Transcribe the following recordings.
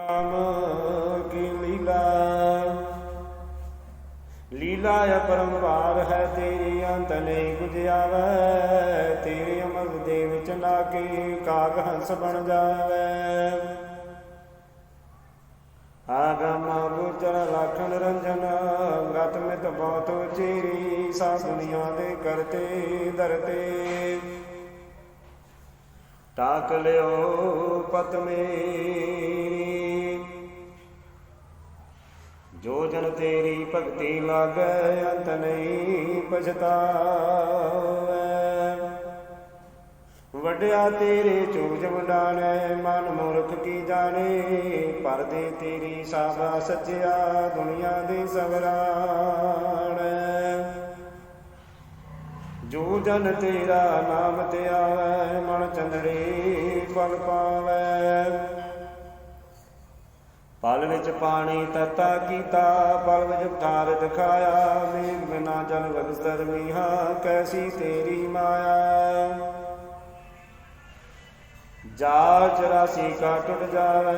ਰਾਮ ਕੀ ਲੀਲਾ? ਲੀਲਾ ਅਪਰੰਪਾਰ ਹੈ, ਤੇਰੀ ਅੰਤ ਨਹੀਂ ਗੁਜਿਆਵੈ ਤੇਰੇ ਅਮਰ ਦੇ ਵਿੱਚ ਲਾਗੇ ਕਾਗ ਹੰਸ ਬਣ ਜਾਵੇ। ਆਗਮ ਗੁਜਰ ਲਖਨ ਰੰਜਨ ਗਤ ਮਿਤ ਬਹੁਤ ਚੀਰੀ ਸਾ ਦੁਨੀਆ ਦੇ ਕਰਤੇ ਦਰਤੇ। ਟਾਕ ਲਿਓ ਪਤ ਜੋ ਜਨ ਤੇਰੀ ਭਗਤੀ ਲਾਗੈ ਅੰਤ ਨਹੀਂ ਪਛਤਾਵੈ। ਵੱਡਿਆ ਤੇਰੇ ਚੂਜ ਵਡਾਣੈ ਮਨ ਮੂਰਖ ਕੀ ਜਾਣੇ? ਪਰਦੇ ਤੇਰੀ ਸਾਬਾ ਸੱਚਿਆ, ਦੁਨੀਆ ਦੇ ਸਵਰਾਣੈ ਜੋ ਜਨ ਤੇਰਾ ਨਾਮ ਤੇ ਆਵੈ, ਮਨ ਚੰਦੜੇ ਫਲ ਪਾਵੈ। ਪਲ ਵਿੱਚ ਪਾਣੀ ਤਤਾ ਕੀਤਾ, ਪਲ ਵਿੱਚ ਧਾਰ ਦਿਖਾਇਆ, ਮੇਘ ਬਿਨਾ ਜਲ ਵਗਸਰ ਮੀਹਾ, ਕੈਸੀ ਤੇਰੀ ਮਾਇਆ। ਜਾ ਚਰਾਸੀ ਕਾ ਟੁੱਟ ਜਾਵੇ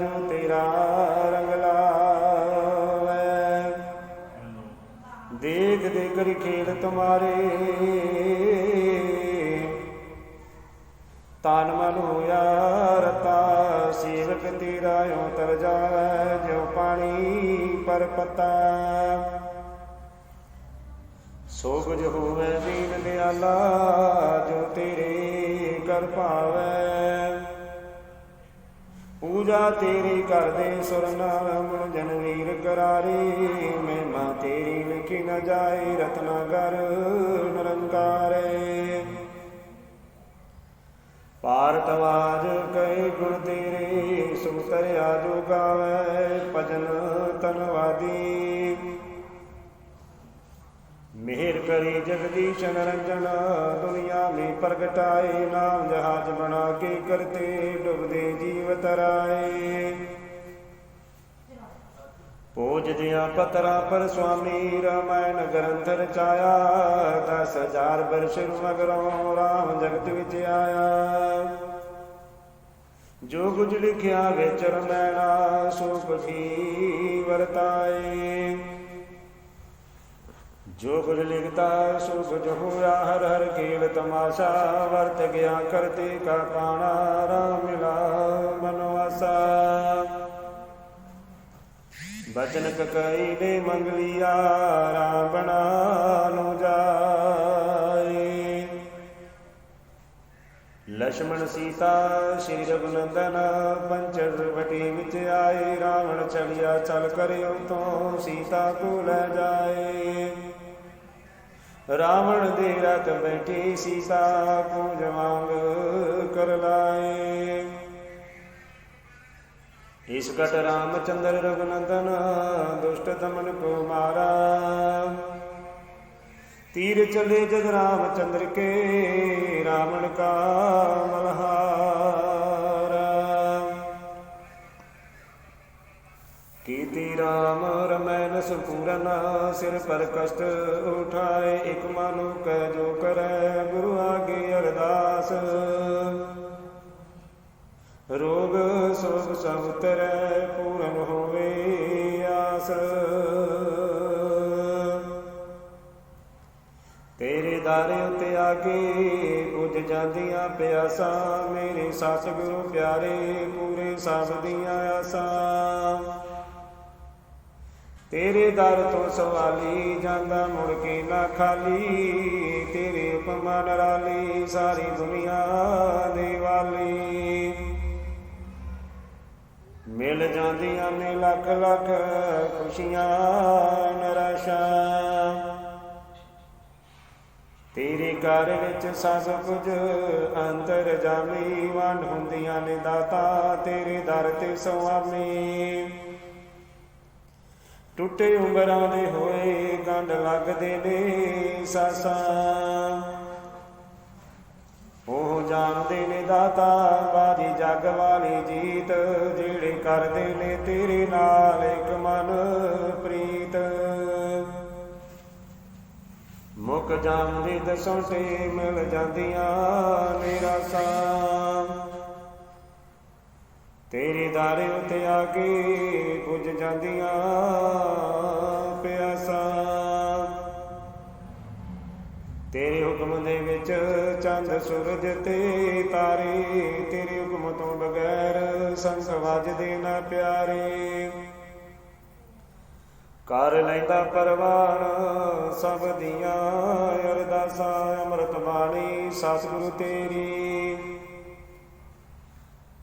ਜੋ ਤੇਰਾ ਰੰਗ ਲਾਵੇ। ਦੇਖ ਦੇ ਕਰੀ ਖੇਲ ਤੁਮਾਰੇ। ਤਨ ਮਨ ਹੋਇਆ ਰਤਾ, ਸੇਵਕ ਤੇਰਾ ਓ ਤਰ ਪਾਣੀ ਪਰ ਪਤਾ। ਸੋ ਕੁਝ ਹੋਵੇ ਦੀਨ ਦਿਆਲਾ, ਜੋ ਤੇਰੇ ਕਰ ਭਾਵੇ। ਪੂਜਾ ਤੇਰੀ ਕਰਦੇ ਸੁਰਨਾ ਨਾਮ ਜਨ ਵੀਰ ਕਰਾਰੇ। ਮਹਿਮਾ ਤੇਰੀ ਲਿਖੀ ਨ ਜਾਏ, ਰਤਨਾਗਰ ਨਿਰੰਕਾਰੇ। ਭਾਰਤ ਵਾਜ ਕਈ ਗੁਣ ਤੇਰੇ ਸੁਤਰ ਆਜੋ ਗਾਵੇ, ਭਜਨ ਤਨਵਾਦੀ। ਮਿਹਰ ਕਰੀ ਜਗਦੀਸ਼ ਨਰੰਜਨ, ਦੁਨੀਆ ਮੇ ਪ੍ਰਗਟਾਏ, ਨਾਮ ਜਹਾਜ ਬਣਾ ਕੇ ਕਰਤੇ, ਡੁੱਬਦੇ ਜੀਵ ਤਰਾਏ। ਪੂਜਦਿਆਂ ਪਤਰਾ ਪਰ ਸੁਆਮੀ ਰਾਮਾਇਣ ਗ੍ਰੰਥ ਰਚਾਇਆ ਦਸ ਹਜ਼ਾਰ ਬਰਸ਼ ਮਗਰੋਂ ਰਾਮ ਜਗਤ ਵਿੱਚ ਆਇਆ। ਜੋ ਕੁਝ ਲਿਖਿਆ ਵਿੱਚ ਰਮੈਣਾ ਸੋ ਕੁਛੀ ਵਰਤਾਏ? ਜੋ ਕੁਝ ਲਿਖਤਾ ਸੋ ਕੁਝ ਹੋਇਆ, ਹਰ ਹਰ ਖੇਲ ਤਮਾਸ਼ਾ ਵਰਤ ਗਿਆ, ਕਰਤੇ ਕਾ ਪਾਣਾ ਰਾਮ ਮਿਲਾ ਮਨਵਾਸਾ ਬਚਨ ਕਕਈ ਦੇ ਮੰਗਲੀਆ ਰਾਵਣਾ ਨੂੰ ਲక్ష్మణ ਸੀਤਾ, ਸ਼੍ਰੀ ਰਘੁਨੰਦਨ ਪੰਚਰਵਟੀ ਵਿੱਚ ਆਏ, ਰਾਵਣ ਚਲਿਆ ਚਲ ਕਰਿਓ ਤੋਂ ਸੀਤਾ ਕੋ ਲੈ ਜਾਏ। ਰਾਵਣ ਦੇ ਰਤ ਬੈਠੀ ਸੀਤਾ ਪੂਜ ਮੰਗ ਕਰ ਲਾਏ। ਇਸ ਘਟ ਰਾਮਚੰਦਰ ਰਘੁਨੰਦਨ ਦੁਸ਼ਟ ਦਮਨ ਕੋ ਮਾਰਾ। ਤੀਰ ਚਲੇ ਜਦ ਰਾਮਚੰਦਰ ਕੇ, ਰਾਵਣ ਕਾ ਮਲਹਾਰਾ। ਕੀਤੀ ਰਾਮ ਰਮੈਨ ਸੁਪੂਰਨ, ਸਿਰ ਪਰ ਕਸ਼ਟ ਉਠਾਏ, ਇਕ ਮਨੁ ਕੈ ਜੋ ਕਰੈ, ਗੁਰੂ ਆਗੇ ਅਰਦਾਸ। ਰੋਗ ਸੋਗ ਸਭ ਤਰੈ ਪੂਰਨ ਹੋਵੇ ਆਸ। ਤੇਰੇ ਦਾਰੇ ਉਤੇ ਆਗੇ ਪੁੱਜ ਜਾਂਦੀਆਂ ਪਿਆਸਾਂ, ਮੇਰੇ ਸਤਿਗੁਰੂ ਪਿਆਰੇ, ਪੂਰੇ ਸਭ ਦੀਆਂ ਆਸਾਂ। ਤੇਰੇ ਦਰ ਤੋਂ ਸਵਾਲੀ ਜਾਂਦਾ ਮੁੜ ਕੇ ਨਾ ਖਾਲੀ, ਤੇਰੇ ਉਪਮਾ ਨਰਾਲੀ ਸਾਰੀ ਦੁਨੀਆ ਦੇ ਵਾਲੀ। ਮਿਲ ਜਾਂਦੀਆਂ ਨੇ ਲੱਖ ਲੱਖ ਖੁਸ਼ੀਆਂ, ਨਰਾਸ਼ਾਂ। ਤੇਰੇ ਘਰ ਵਿੱਚ ਸਭ ਕੁਝ ਅੰਤਰ ਜਾਮੀ, ਵੰਡ ਹੁੰਦੀਆਂ ਨੇ ਦਾਤਾ, ਤੇਰੇ ਦਰ ਤੇ ਸੁਆਮੀ। ਟੁੱਟੇ ਉਮਰਾਂ ਦੇ ਹੋਏ ਗੰਢ ਲੱਗਦੇ ਨੇ ਸਾਸਾਂ। ਉਹ ਜਾਣਦੇ ਨੇ ਦਾਤਾ, ਬਾਜੀ ਜੱਗ ਵਾਲੀ ਜੀਤ, ਜਿਹੜੇ ਕਰਦੇ ਨੇ ਤੇਰੇ ਨਾਲ ਇੱਕ ਮਨ ਪ੍ਰੀਤ। ਮੁੱਕ ਜਾਂਦੇ ਦਸੋਂ ਤੇ ਮਿਲ ਜਾਂਦੀਆਂ ਨਿਰਾਸਾਂ ਤੇਰੇ ਦਾਰੇ ਉਤੇ ਆ ਕੇ ਪੁੱਜ ਜਾਂਦੀਆਂ ਪਿਆਸਾਂ। ਤੇਰੇ ਹੁਕਮ ਦੇ ਵਿੱਚ ਚੰਦ ਸੂਰਜ ਤੇ ਤਾਰੇ, ਤੇਰੇ ਹੁਕਮ ਤੋਂ ਬਗੈਰ ਸੰਸ ਵੱਜਦੇ ਨਾ ਪਿਆਰੇ। ਕਰ ਲੈਂਦਾ ਪਰਵਾਨ ਸਭ ਦੀਆਂ ਅਰਦਾਸਾਂ, ਅੰਮ੍ਰਿਤ ਬਾਣੀ, ਸਤਿਗੁਰੂ ਤੇਰੀ।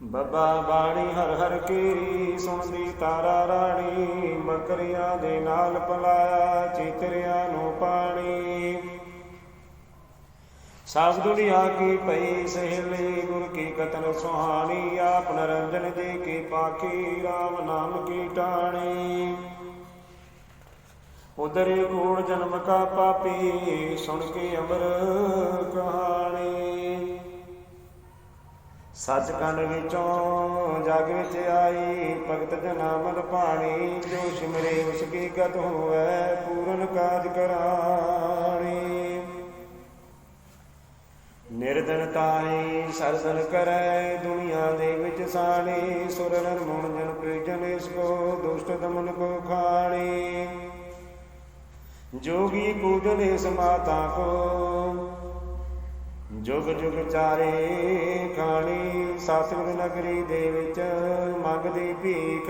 ਬੱਬਾ ਬਾਣੀ ਹਰ ਹਰ ਕੀਰੀ, ਸੁਣਦੀ ਤਾਰਾ ਰਾਣੀ, ਬੱਕਰੀਆਂ ਦੇ ਨਾਲ ਪਲਾਇਆ, ਚਿਤਰਿਆਂ ਨੂੰ ਪਾਣੀ। ਸਭ ਦੁਨੀਆ ਕੀ ਪਈ ਸਹਿਲੇ, ਗੁਰ ਕੀ ਕਤਨ ਸੁਹਾਣੀ, ਆਪ ਨਰੰਜਨ ਜੀ ਕੀ ਪਾਖੀ RAM ਨਾਮ ਕੀ ਟਾਣੀ। ਉਦਰੇ ਕੂੜ ਜਨਮ ਕਾ ਪਾਪੀ, ਸੁਣ ਕੇ ਅਮਰ ਕਹਾਣੀ। ਸੱਚਖੰਡ ਵਿੱਚੋਂ ਜਗ ਵਿੱਚ ਆਈ, ਭਗਤ ਜਨਾ ਮਨ ਪਾਣੀ ਜੋ ਸਿਮਰੇ ਉਸ ਕੀ ਗਤ ਹੋਵੇ, ਪੂਰਨ ਕਾਜ ਕਰਾਣੀ। ਨਿਰਦਨ ਤਾਈ ਸਰਦਨ ਕਰੈ, ਦੁਨੀਆ ਦੇ ਵਿੱਚ ਸਾਣੀ, ਸੁਰ ਨਰ ਮਨ ਜਨ ਪ੍ਰਿਜਨ ਇਸ ਕੋ, ਦੁਸ਼ਟ ਦਮਨ ਕੋ ਖਾਣੀ। ਜੋਗੀ ਕੂਜਲੇ ਸਮਾਤਾ ਕੋ। ਜੁਗ ਜੁਗ ਚਾਰੇ ਖਾਣੀ ਸਤਿਗੁਰ ਨਗਰੀ ਦੇ ਵਿੱਚ ਮੰਗਦੀ ਭੀਖ।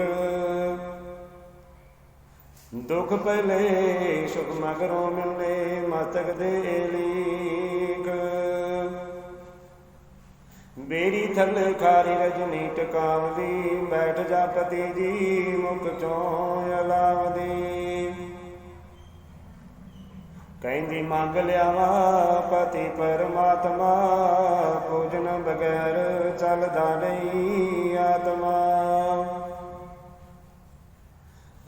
ਦੁੱਖ ਪਹਿਲੇ ਸੁਖ ਮਗਰੋਂ ਮਿਲਨੇ ਮਤਕ ਦੇ ਲੀਕ। ਬੇਰੀ ਥੱਲੇ ਖਾਰੀ ਰਜਨੀ ਟਕਾਵਦੀ ਬੈਠ ਜਾ ਪਤੀ ਜੀ ਮੁਖ ਚੋਂ ਅਲਾਵਦੀ। ਕਹਿੰਦੀ, ਮੰਗ ਲਿਆਵਾ ਪਤੀ ਪਰਮਾਤਮਾ ਪੂਜਨ ਬਗੈਰ ਚੱਲਦਾ ਨਹੀਂ ਆਤਮਾ।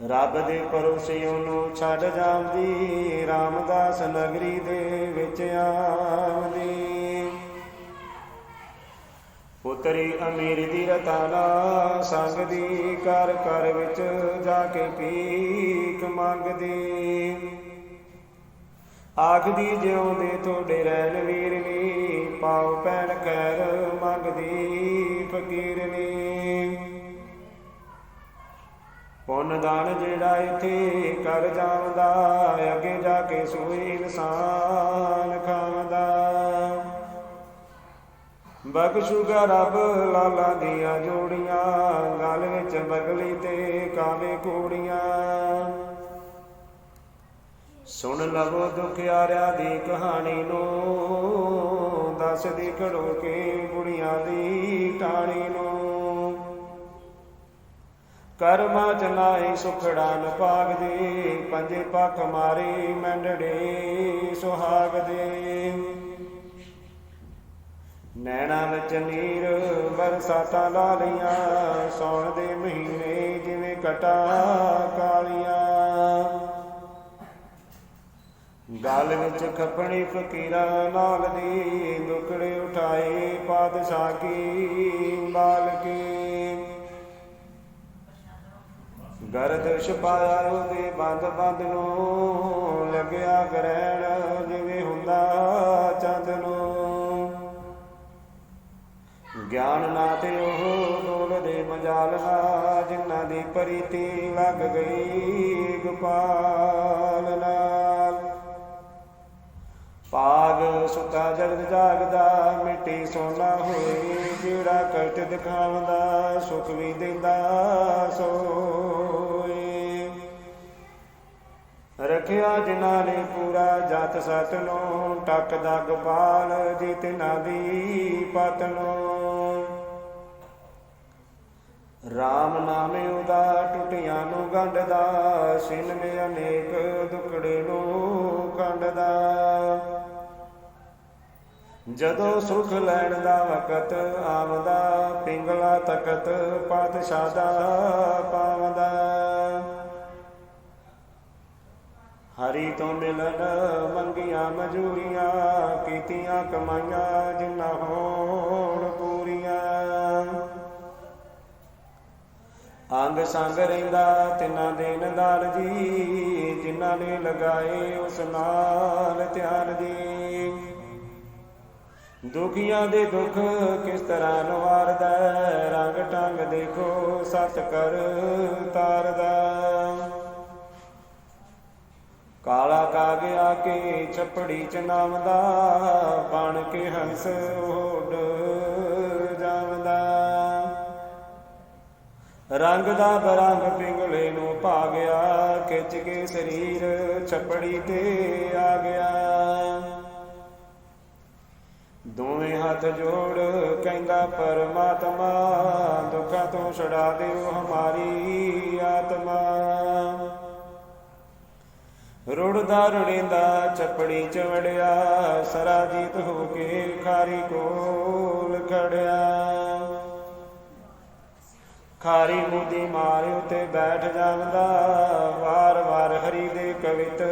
ਰੱਬ ਦੇ ਪਰੋਸੇ ਉਹਨੂੰ ਛੱਡ ਜਾਂਦੀ, ਰਾਮਦਾਸ ਨਗਰੀ ਦੇ ਵਿੱਚ ਆਉਂਦੀ। ਪੁੱਤਰੀ ਅਮੀਰ ਦੀ ਰਤਾਨਾ ਸੰਗ ਦੀ ਕਰ ਕਰ ਵਿੱਚ ਜਾ ਕੇ ਪੀਕ ਮੰਗਦੀ। ਆਖਦੀ ਜਿਉਂਦੇ ਤੁਹਾਡੇ ਰਹਿਣ ਵੀਰਨੀ ਪਾਉ ਪੈਣ ਖੈਰ ਮੰਗਦੀ ਫਕੀਰਨੀ ਪੁੰਨ ਦਾਨ ਜਿਹੜਾ ਇੱਥੇ ਕਰ ਜਾਂਦਾ, ਅੱਗੇ ਜਾ ਕੇ ਸੋਈ ਇਨਸਾਨ ਖਾਂਦਾ। ਬਖਸ਼ੂਗਾ ਰੱਬ ਲਾਲਾ ਦੀਆਂ ਜੋੜੀਆਂ, ਗਲ ਵਿੱਚ ਬਗਲੀ ਤੇ ਕਾਲੇ ਕੋੜੀਆਂ। ਸੁਣ ਲਵੋ ਦੁਖਿਆਰਿਆ ਦੀ ਕਹਾਣੀ ਨੂੰ ਦੱਸਦੀ ਘੜੋ ਕੇ ਬੁੜੀਆਂ ਦੀ ਟਾਣੀ ਨੂੰ। ਕਰਮਾਂ ਚ ਨਾਹੀ ਸੁਖੜਾ ਨ ਪਾਗਦੇ ਪੰਜੇ ਪੱਖ ਮਾਰੇ ਮੰਡੜੇ ਸੁਹਾਗ ਦੇ ਨੈਣਾ ਵਿੱਚ ਨੀਰ ਬਰਸਾਤਾਂ ਲਾ ਲੀਆਂ ਸੌਣ ਦੇ ਮਹੀਨੇ ਜਿਵੇਂ ਕਟਾ ਕਾਲੀਆਂ। ਗਲ ਵਿੱਚ ਖਪਣੀ ਫਕੀਰਾਂ ਨਾਲ ਦੀ, ਦੁਕੜੇ ਉਠਾਏ ਪਾਤਸ਼ਾਹ ਕੀ ਬਾਲ ਕੀ ਗਰਦ ਛਪਾਇਆ ਉਹਦੇ ਬੰਦ ਬੰਦ ਨੂੰ, ਲੱਗਿਆ ਗ੍ਰਹਿਣ ਜਿਵੇਂ ਹੁੰਦਾ ਚੰਦ ਨੂੰ। ਗਿਆਨ ਨਾ ਤੇ ਉਹ ਡੋਲਦੇ ਮਜਾਲ ਨਾ ਜਿਨ੍ਹਾਂ ਦੀ ਪ੍ਰੀਤੀ ਲੱਗ ਗਈ ਗੋਪਾਲ ਪਾਗ ਸੁਤਾ ਜਗਤ ਜਾਗਦਾ, ਮਿੱਟੀ ਸੋਨਾ ਹੋਏ ਜਿਹੜਾ ਕਸ਼ਟ ਦਿਖਾਉਂਦਾ, ਸੁਖ ਵੀ ਦਿੰਦਾ ਸੋਏ। ਰਖਿਆ ਜਿਨ੍ਹਾਂ ਨੇ ਪੂਰਾ ਜਤ ਸਤ ਨੂੰ ਟੱਕਦਾ ਗੋਪਾਲ ਜੀ ਤਿਨਾਂ ਦੀ ਪਤ ਨੂੰ ਰਾਮ ਨਾਮੇ ਉਹਦਾ ਟੁੱਟਿਆਂ ਨੂੰ ਗੰਢਦਾ ਸਿਨ ਮੇ ਅਨੇਕ ਦੁਖੜੇ ਨੂੰ ਕੰਡਦਾ ਜਦੋਂ ਸੁਖ ਲੈਣ ਦਾ ਵਕਤ ਆਵਦਾ, ਪਿੰਗਲਾ ਤਖਤ ਪਾਤਸ਼ਾਹ ਦਾ ਪਾਵਦਾ। ਹਰੀ ਤੋਂ ਮਿਲਣ ਮੰਗੀਆਂ ਮਜੂਰੀਆਂ, ਕੀਤੀਆਂ ਕਮਾਈਆਂ ਜਿੰਨਾ ਹੋਣ ਪੂਰੀਆਂ। ਅੰਗ ਸੰਗ ਰਹਿੰਦਾ, ਤਿੰਨਾਂ ਦਿਨ ਦਾਲ ਜੀ, ਜਿਨ੍ਹਾਂ ਨੇ ਲਗਾਏ ਉਸ ਨਾਲ ਧਿਆਨ ਜੀ ਦੁਖੀਆਂ ਦੇ ਦੁੱਖ ਕਿਸ ਤਰ੍ਹਾਂ ਨਿਵਾਰਦਾ ਹੈ, ਰੰਗ ਟੰਗ ਦੇਖੋ ਸਤ ਕਰ ਤਾਰਦਾ ਕਾਲਾ ਕਾਗ ਆ ਕੇ ਛਪੜੀ ਚ ਨਾਮਦਾ ਬਣ ਕੇ ਹੰਸ ਉੱਡ ਜਾਵਦਾ ਰੰਗ ਦਾ ਬਰੰਗ ਪਿੰਗਲੇ ਨੂੰ ਪਾ ਗਿਆ ਖਿੱਚ ਕੇ ਸਰੀਰ ਛਪੜੀ ਤੇ ਆ ਗਿਆ। ਦੋਵੇਂ ਹੱਥ ਜੋੜ ਕਹਿੰਦਾ, ਪਰਮਾਤਮਾ, ਦੁੱਖਾਂ ਤੋਂ ਛੁਡਾ ਦਿਓ ਹਮਾਰੀ ਆਤਮਾ। ਰੁੜਦਾ ਰੁੜਿੰਦਾ ਚਪੜੀ ਚ ਵੜਿਆ, ਸਰਾਜੀਤ ਹੋ ਕੇ ਖਾਰੀ ਕੋਲ ਖੜਿਆ। ਖਾਰੀ ਮੂਦੀ ਮਾਰੇ ਉਤੇ ਬੈਠ ਜਾਂਦਾ ਵਾਰ ਵਾਰ ਹਰੀ ਦੇ ਕਵਿਤ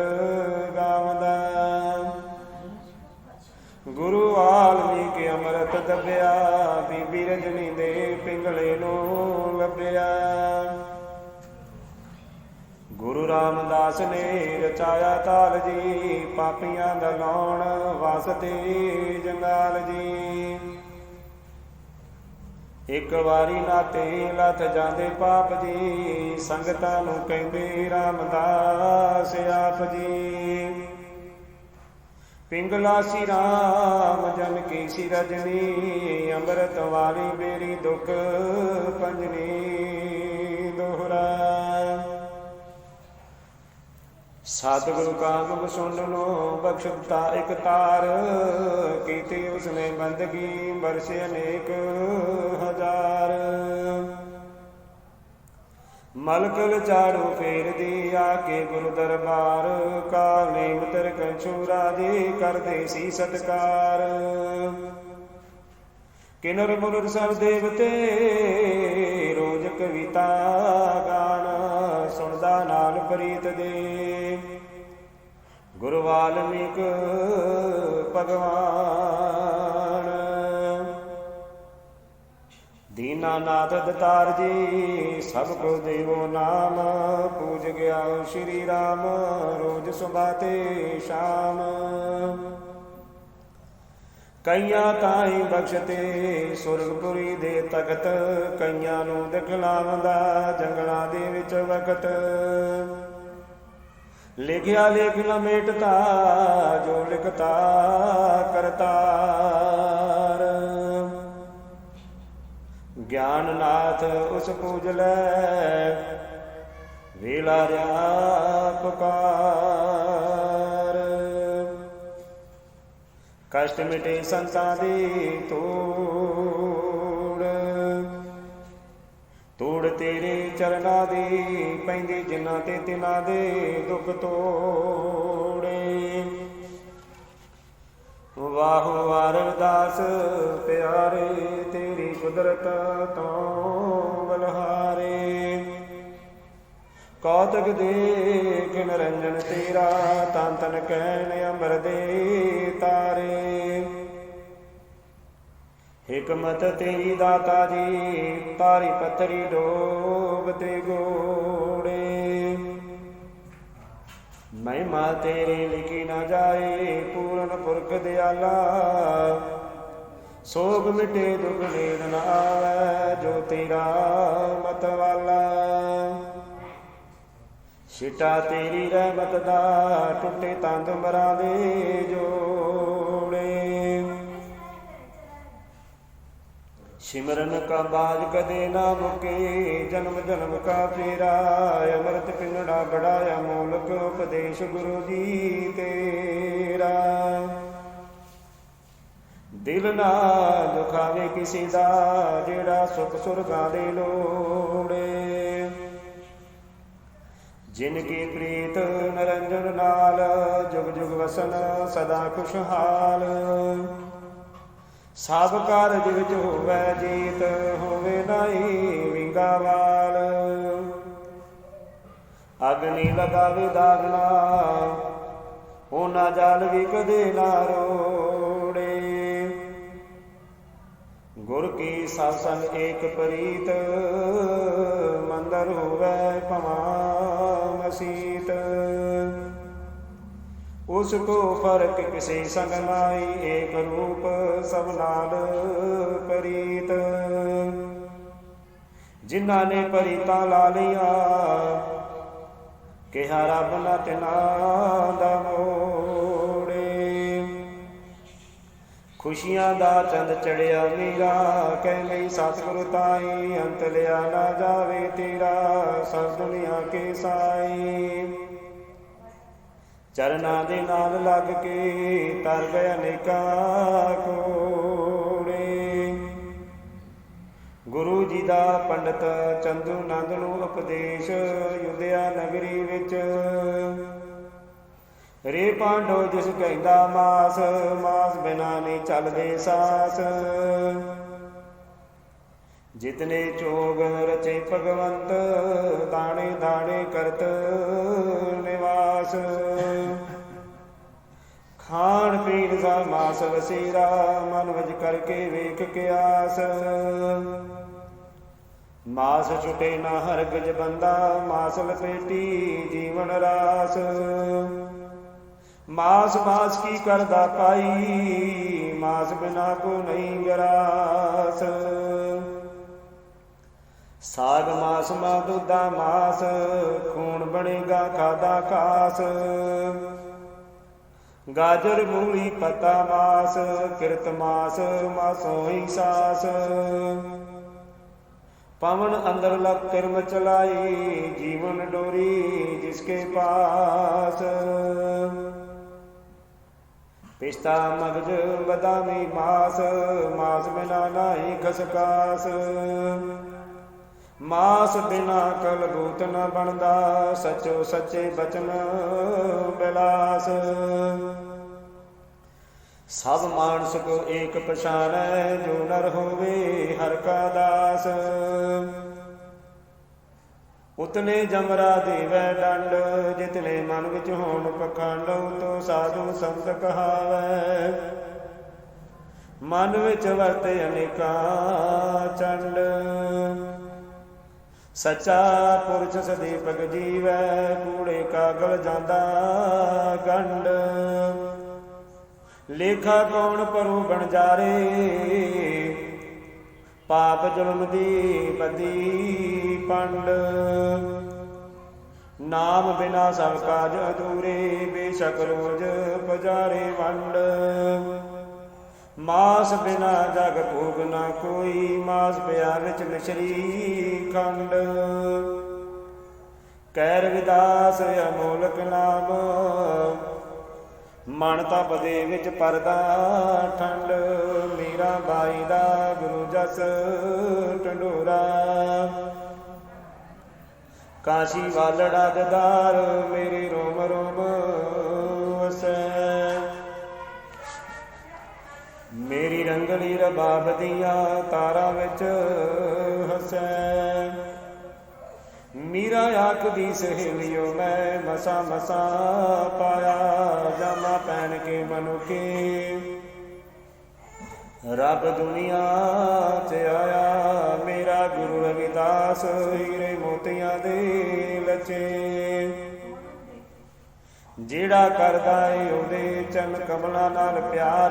ਗੁਰੂ ਵਾਲਮੀਕ ਅੰਮ੍ਰਿਤ ਦੱਬਿਆ, ਬੀਬੀ ਰਜਨੀ ਦੇ ਪਿੰਗਲੇ ਨੂੰ ਲੱਭਿਆ। ਗੁਰੂ ਰਾਮਦਾਸ ਨੇ ਰਚਾਇਆ ਤਾਲ ਜੀ, ਪਾਪੀਆਂ ਦਾ ਲਾਉਣ ਵਾਸਤੇ ਜੰਗਾਲ ਜੀ। ਇੱਕ ਵਾਰੀ ਨਾਤੇ ਲੱਥ ਜਾਂਦੇ ਪਾਪ ਜੀ, ਸੰਗਤਾਂ ਨੂੰ ਕਹਿੰਦੇ ਰਾਮਦਾਸ ਆਪ ਜੀ। ਪਿੰਗਲਾ ਸੀ ਰਾਮ, ਜਨ ਕੀ ਸੀ ਰਜਨੀ, ਅੰਮ੍ਰਿਤ ਵਾਲੀ ਬੇਰੀ ਦੁਖ ਪੰਜਨੀ, ਦੋਹਰਾ। ਸਤਿਗੁਰੂ ਕਾ ਸੁਣ ਲੋ, ਬਖਸ਼ਤਾ ਇਕ ਤਾਰ, ਕੀਤੀ ਉਸਨੇ ਬੰਦਗੀ ਬਰਸੇ ਅਨੇਕ ਹਜ਼ਾਰ। ਮਲਕਲ ਝਾੜੂ ਫੇਰਦੀ ਆ ਕੇ ਗੁਰੂ ਦਰਬਾਰ। ਕਾਲੇ ਨੇਮ ਤਿਰਕ ਛੂਰਾ ਕਰਦੇ ਸੀ ਸਤਕਾਰ। ਕਿਨਰ ਮੁਨਰ ਸਭ ਦੇਵਤੇ, ਰੋਜ ਕਵਿਤਾ ਗਾਨ ਸੁਣਦਾ ਨਾਲ ਪ੍ਰੀਤ ਦੇ। ਗੁਰੂ ਵਾਲਮੀਕ ਭਗਵਾਨ ਦੀਨਾਨਾਥ ਦਤਾਰ ਜੀ, ਸਭ ਕੋ ਦੇਵੋ ਨਾਮ, ਪੂਜ ਗਿਆ ਸ਼੍ਰੀ ਰਾਮ, ਰੋਜ ਸੁਬਾ ਤੇ ਸ਼ਾਮ। ਕਈਆਂ ਤਾਈ ਬਖਸ਼ਤੇ ਸੁਰਗਪੁਰੀ ਦੇ ਤਖਤ, ਕਈਆਂ ਨੂੰ ਦਿਖਲਾਵੰਦਾ ਜੰਗਲਾਂ ਦੇ ਵਿੱਚ ਵਕਤ ਲਿਖਿਆ ਲੇਖ ਨ ਮੇਟਤਾ ਜੋ ਲਿਖਤਾ ਕਰਤਾ। ਗਿਆਨਨਾਥ ਉਸ ਪੂਜ ਲੈ ਵੇਲਾ ਰਿਆ ਪੁਕਾਰ ਕਸ਼ਟ ਮਿਟੇ ਸੰਤਾਂ ਦੀ ਤੋੜ ਤੋੜ ਤੇਰੇ ਚਰਨਾਂ ਦੀ ਪੈਂਦੀ, ਜਿਨ੍ਹਾਂ ਤੇ ਤਿਨਾਂ ਦੇ ਦੁੱਖ ਤੋੜੇ। ਵਾਹੋ ਵਾਰਦਾਸ ਪਿਆਰੇ, ਤੇਰੀ ਕੁਦਰਤ ਤੋਂ ਬਲਹਾਰੇ। ਕੌਤਕ ਦੇਖ ਨਰੰਜਨ ਤੇਰਾ, ਤਨ ਤਨ ਕਹਿਣ ਅਮਰ ਦੇ ਤਾਰੇ। ਹਕਮਤ ਤੇਰੀ ਦਾਤਾ ਜੀ, ਤਾਰੀ ਪੱਤਰੀ ਡੋਬ ਤੇ ਗੋ ਮਹਿਮਾ ਤੇਰੀ ਲਿਖੀ ਨਾ ਜਾਏ, ਪੂਰਨ ਪੁਰਖ ਦਿਆਲਾ। ਸੋਗ ਮਿਟੇ ਦੁਖ ਨੀਂਦ ਨਾ ਆਵੇ, ਜੋ ਤੇਰਾ ਮਤ ਵਾਲਾ। ਛਿਟਾ ਤੇਰੀ ਰਹਿਮਤ ਦਾ, ਟੁੱਟੇ ਤੰਦ ਮਰਾਂ ਦੇ ਜੋ ਸਿਮਰਨ ਕਾ ਬਾਜ ਕਦੇ ਨਾ ਮੁਕੇ, ਜਨਮ ਜਨਮ ਕਾ ਫੇਰਾ, ਅਮਰਤ ਪਿੰਗੜਾ ਬੜਾਇਆ ਮੂਲਕ ਉਪਦੇਸ਼ ਗੁਰੂ ਜੀ ਤੇਰਾ। ਦਿਲ ਨਾ ਦੁਖਾਵੇ ਕਿਸੇ ਦਾ, ਜਿਹੜਾ ਸੁਖ ਸੁਰਗਾਂ ਦੇ ਲੋੜੇ ਜਿਨ ਕੀ ਪ੍ਰੀਤ ਨਰੰਜਨ ਨਾਲ, ਜੁਗ ਜੁਗ ਵਸਨ ਸਦਾ ਖੁਸ਼ਹਾਲ। ਸਭ ਕਾਰਜ ਵਿੱਚ ਹੋਵੇ ਜੀਤ, ਹੋਵੇ ਨਹੀਂ ਵਿੰਗਾਵਾਲ ਅਗਨੀ ਲਗਾਵੇ ਦਾਗਨਾ ਉਹਨਾਂ ਜਲ ਵੀ ਕਦੇ ਨਾ ਰੋੜੇ। ਗੁਰ ਕੀ ਸਾਧ ਸੰਗ ਏਕ ਪ੍ਰੀਤ, ਮੰਦਰ ਹੋਵੇ ਭਵਾ ਮਸੀਤ। ਉਸ ਕੋ ਫ਼ਰਕ ਕਿਸੇ ਸੰਗ ਨਾਈ ਏਕ ਰੂਪ ਸਭ ਨਾਲ ਪ੍ਰੀਤ। ਜਿਨ੍ਹਾਂ ਨੇ ਪਰੀਤਾ ਲਾ ਲਿਆ ਕਿਹਾ ਰੱਬ ਨਾ ਤਿਨਾ ਦਾ ਮੋੜੇ। ਖੁਸ਼ੀਆਂ ਦਾ ਚੰਦ ਚੜਿਆ ਮੇਰਾ ਕਹਿ ਲਈ ਸਤਿਗੁਰੂ ਤਾਈ, ਅੰਤ ਲਿਆ ਨਾ ਜਾਵੇ ਤੇਰਾ, ਸਭ ਦੁਨੀਆ ਕੇ ਸਾਈ। ਚਰਨਾਂ ਦੇ ਨਾਲ ਲੱਗ ਕੇ ਤਰ ਗਏ ਅਨੇਕਾਂ ਕੋੜੇ। ਗੁਰੂ ਜੀ ਦਾ ਪੰਡਤ ਚੰਦੂ ਨੰਦ ਨੂੰ ਉਪਦੇਸ਼ ਯੁਧਿਆ ਨਗਰੀ ਵਿੱਚ, ਰੇ ਪਾਂਡੋ ਜਿਸ ਕਹਿੰਦਾ ਮਾਸ ਮਾਸ ਬਿਨਾ ਨਹੀਂ ਚੱਲਦੇ ਸਾਸ। ਜਿਤਨੇ ਚੋਗ ਰਚੇ ਭਗਵੰਤ ਦਾਣੇ ਦਾਣੇ ਕਰਤ ਨਿਵਾਸ। ਖਾਣ ਪੀਣ ਦਾ ਮਾਸ ਵਸੇਰਾ, ਮਨ ਵਜ ਕਰਕੇ ਵੇਖ ਕਿਆਸ ਮਾਸ ਛੁਟੇ ਨਾ ਹਰਗਜ ਬੰਦਾ, ਮਾਸ ਲਪੇਟੀ ਜੀਵਨ ਰਾਸ। ਮਾਸ ਮਾਸ ਕੀ ਕਰਦਾ ਪਾਈ ਮਾਸ ਬਿਨਾ ਕੋ ਨਹੀਂ ਗਰਾਸ ਸਾਗ ਮਾਸ ਮਾ ਦੁੱਧਾ ਮਾਸ, ਖੂਨ ਬਣੇਗਾ ਖਾਦਾ ਖਾਸ। ਗਾਜਰ, ਮੂਲੀ, ਪਤਾ ਮਾਸ, ਕਿਰਤ ਮਾਸ, ਮਾਸੋ ਸਾਸ। ਪਵਨ ਅੰਦਰ ਲਗ ਕਰਮ ਚਲਾਈ, ਜੀਵਨ ਡੋਰੀ ਜਿਸਕੇ ਪਾਸ। ਪਿਸਤਾ ਮਗਜ ਬਦਾਮੀ ਮਾਸ ਮਾਸ ਬਿਨਾ ਨਾਹੀ ਖਸਕਾਸ। ਮਾਸ ਬਿਨਾ ਕਲਬੂਤ ਨ ਬਣਦਾ, ਸਚੋ ਸੱਚੇ ਬਚਨ ਬਿਲਾਸ। ਸਭ ਮਾਨਸ ਕੋ ਏਕ ਪਛਾਨੈ, ਜੋ ਨਰ ਹੋਵੇ ਹਰ ਕਾ ਦਾਸ। ਉਤਨੇ ਜਮਰਾ ਦੇਵੈ ਡੰਡ, ਜਿਤਨੇ ਮਨ ਵਿੱਚ ਹੋਣ ਪਖੰਡ, ਤੋ ਸਾਧੂ ਸੰਤ ਕਹਾਵੈ। ਮਨ ਵਿੱਚ ਵਰਤੇ ਅਨੇਕਾ ਚੰਡ। ਸੱਚਾ ਪੁਰਖ ਸਦੀਪਕ ਜੀਵੈ, ਕੂੜੇ ਕਾਗਲ ਜਾਂਦਾ ਗੰਡ ਲੇਖਾ ਕੌਣ ਪਰੂ ਬਣ ਜਾਰੇ? ਪਾਪ ਜੁਲਮ ਦੀ ਬਦੀ ਪੰਡ। ਨਾਮ ਬਿਨਾ ਸਭ ਕਾਜ ਅਧੂਰੇ, ਬੇਸ਼ਕ ਰੋਜ ਪਜਾਰੇ ਵੰਡ। ਮਾਸ ਬਿਨਾ ਜਗ ਭੋਗ ਨਾ ਕੋਈ, ਮਾਸ ਪਿਆ ਵਿੱਚ ਮਿਸ਼ਰੀ ਖੰਡ ਕੈਰ ਵਿਦਾਸ ਅਮੋਲਕ ਨਾਮ, ਮਨ ਤਪ ਦੇ ਵਿੱਚ ਪਰਦਾ ਠੰਡ। ਮੀਰਾ ਬਾਈ ਦਾ ਗੁਰੂ ਜਸ ਟੰਡੋਰਾ ਕਾਸ਼ੀ ਵਾਲੜਾ ਦਦਾਰ ਮੇਰੇ ਰੋਮ ਰੋਮ ਵਸੈ ਮੇਰੀ ਰੰਗਲੀ ਰਬਾਬ ਦੀਆਂ ਤਾਰਾਂ ਵਿੱਚ ਹਸੈ। ਮੀਰਾ ਆਖਦੀ ਸਹੇਲਿਓ, ਮੈਂ ਮਸਾ ਮਸਾ ਪਾਇਆ ਜਾਮਾ ਪੈਣ ਕੇ ਮਨੁਕੇ ਰੱਬ ਦੁਨੀਆ ਚ ਆਇਆ, ਮੇਰਾ ਗੁਰੂ ਰਵਿਦਾਸ ਹੀਰੇ ਮੋਤੀਆਂ ਦੇ ਲਚੇ ਜਿਹੜਾ ਕਰਦਾ ਏ ਉਹਦੇ ਚੰਨ ਕਮਲਾਂ ਨਾਲ ਪਿਆਰ।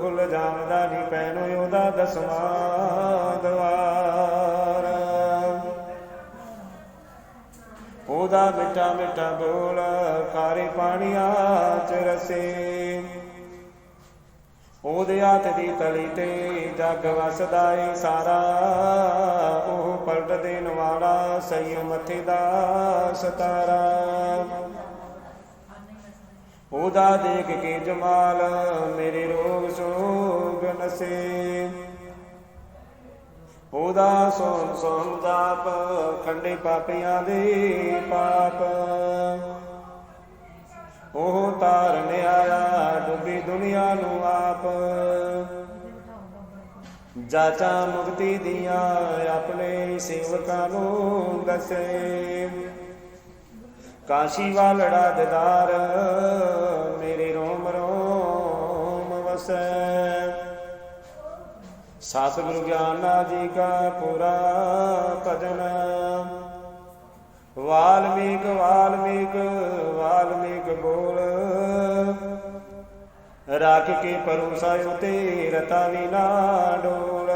ਖੁੱਲ ਜਾਂਦਾ ਨਹੀਂ ਪੈਨੋ ਉਹਦਾ ਦਸਵਾਂ ਦਵਾਰ। ਉਹਦਾ ਮਿੱਠਾ ਮਿੱਠਾ ਬੋਲ ਖਾਰੇ ਪਾਣੀਆਂ ਚ ਰਸੇ। ਉਹਦੇ ਹੱਥ ਦੀ ਤਲੀ ਤੇ ਜਗ ਵਸਦਾ ਏ ਸਾਰਾ। ਉਹ ਪਲਟ ਦੇਣ ਵਾਲਾ ਸਹੀ ਮੱਥੇ ਦਾ ਸਤਾਰਾ। ਉਹਦਾ ਦੇਖ ਕੇ ਜਮਾਲ ਮੇਰੇ ਰੋਗ ਸੋਗ ਨਸੇ। ਉਹਦਾ ਸੋਨ ਸੋਨ ਜਾਪ ਖੰਡੇ ਪਾਪੀਆਂ ਦੇ ਪਾਪ। ਉਹ ਤਾਰਨ ਆਇਆ ਡੁੱਬੀ ਦੁਨੀਆ ਨੂੰ ਆਪ। ਜਾਚਾ ਮੁਕਤੀ ਦੀਆਂ ਆਪਣੇ ਸੇਵਕਾਂ ਨੂੰ ਦੱਸੇ। ਕਾਸ਼ੀ ਵਾਲੜਾ ਦਿਦਾਰ, ਮੇਰੇ ਰੋਮ ਰੋਮ ਵਸੈ। ਸਤਿਗੁਰੂ ਗਿਆਨਾ ਜੀ ਕਾ ਪੂਰਾ ਭਜਨ। ਵਾਲਮੀਕ ਵਾਲਮੀਕ ਵਾਲਮੀਕ ਬੋਲ। ਰਾਖ ਕੇ ਪਰੂਸਾਇਓ ਤੇ ਰਤਾ ਵਿਨਾ ਡੋਲ।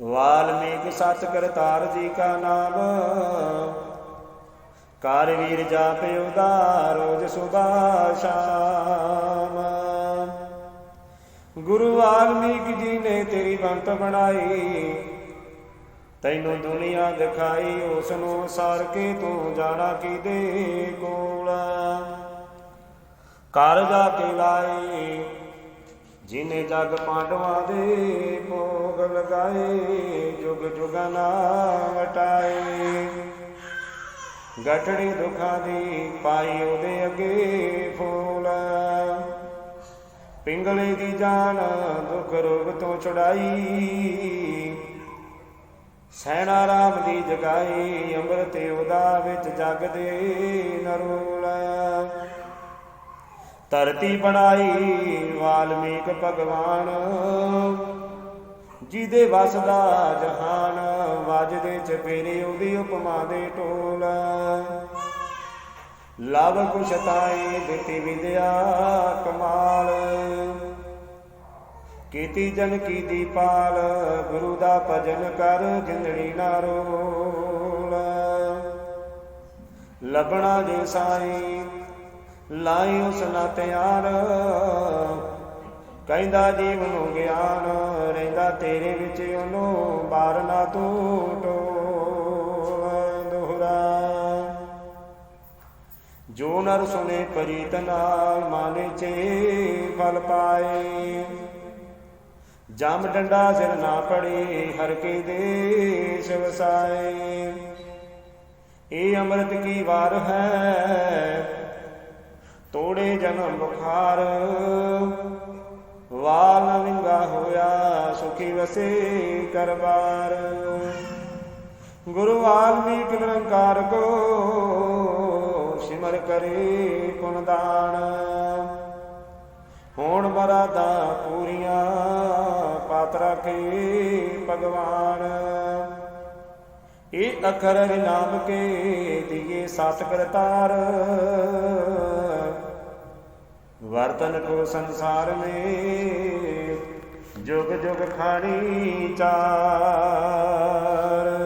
ਵਾਲਮੀਕ ਸਤ ਕਰਤਾਰ ਜੀ ਕਾ ਨਾਮ ਕਾਰ ਵੀਰ ਜਾਪਿਓ ਦਾ ਰੋਜ ਸੁਬਾ ਸ਼ਾਮ। ਗੁਰੂ ਵਾਲਮੀਕ ਜੀ ਨੇ ਤੇਰੀ ਬੰਤ ਬਣਾਈ, ਤੈਨੂੰ ਦੁਨੀਆ ਦਿਖਾਈ ਉਸ ਨੂੰ ਸਾਰ ਕੇ ਤੂੰ ਜਾਣਾ ਕਿਦੇ ਕੋਲ? ਕਰ ਜਾ ਕੇ ਲਾਏ ਜਿਨੇ ਜਗ ਪਾਂਡਵਾਂ ਦੇ ਭੋਗ ਲਗਾਏ, ਜੁਗ ਜੁਗਨਾ ਵਟਾਏ ਗਠੜੀ ਦੁਖਾਂ ਦੀ ਪਾਈ ਉਹਦੇ ਅੱਗੇ ਫੂਲ। ਪਿੰਗਲੇ ਦੀ ਜਾਨ ਦੁਖ ਰੋਗ ਤੋਂ ਛੁਡਾਈ। ਸੈਣਾ ਰਾਮ ਦੀ ਜਗਾਈ, ਅੰਮ੍ਰਿਤ ਉਹਦਾ ਵਿੱਚ ਜਗ ਦੇ ਨਰੂਲ। ਧਰਤੀ ਬਣਾਈ ਵਾਲਮੀਕ ਭਗਵਾਨ ਜਿਹਦੇ ਵਸ ਜਹਾਨ ਵਾਜਦੇ ਚਪੇਰੇ ਉਹਦੀ ਉਪਮਾ ਦੇ ਟੋਲ ਲਵ ਕੁਸ਼ਤਾਈ ਦਿੱਤੀ ਵਿਦਿਆ ਕਮਾਲ। ਕੀਤੀ ਜਨ ਕੀ ਦੀਪਾਲ ਗੁਰੂ ਦਾ ਭਜਨ ਕਰ ਜਿੰਦੜੀ ਨਾ ਰੋਲ। ਲੱਭਣਾ ਜੇ ਸਾਈ, ਲਾਈ ਉਸ ਨਾ ਤਿਆਰ ਕਹਿੰਦਾ ਜੀਵ ਨੂੰ ਗਿਆਨ, ਰਹਿੰਦਾ ਤੇਰੇ ਵਿੱਚ ਉਹਨੂੰ ਬਾਰ ਨਾ ਤੂੰ ਟੋਲ ਦੋਹਰਾ। ਜੋ ਨਰ ਸੁਨੇ ਪ੍ਰੀਤ ਨਾਲ ਮਾਨੇ ਚੇ ਫਲ ਪਾਏ। ਜਮ ਡੰਡਾ ਸਿਰ ਨਾ ਪੜੇ, ਹਰ ਕੇ ਦੇਸ਼ ਵਸਾਏ। ਇਹ ਅੰਮ੍ਰਿਤ ਕੀ ਵਾਰ ਹੈ? ਤੋੜੇ ਜਨਮ ਬੁਖਾਰ। ਵਾਲ ਵਿੰਗਾ ਹੋਇਆ, ਸੁਖੀ ਵਸੇ ਕਰਬਾਰ। ਗੁਰੂ ਵਾਲਮੀਕ ਨਿਰੰਕਾਰ ਕੋ, ਸਿਮਰ ਕਰੇ ਪੁਨ ਦਾਨ। ਹੋਣ ਮਰਾਦਾ ਪੂਰੀਆਂ, ਪਾਤ ਰਖੇ ਭਗਵਾਨ। ਇਹ ਅਖਰ ਹਰਿ ਨਾਮ ਕੇ ਦੀਏ ਸਤ ਕਰਤਾਰ ਵਰਤਨ ਕੋ ਸੰਸਾਰ ਮੇ ਜੁਗ ਜੁਗ ਖਾਣੀ ਚਾਰ।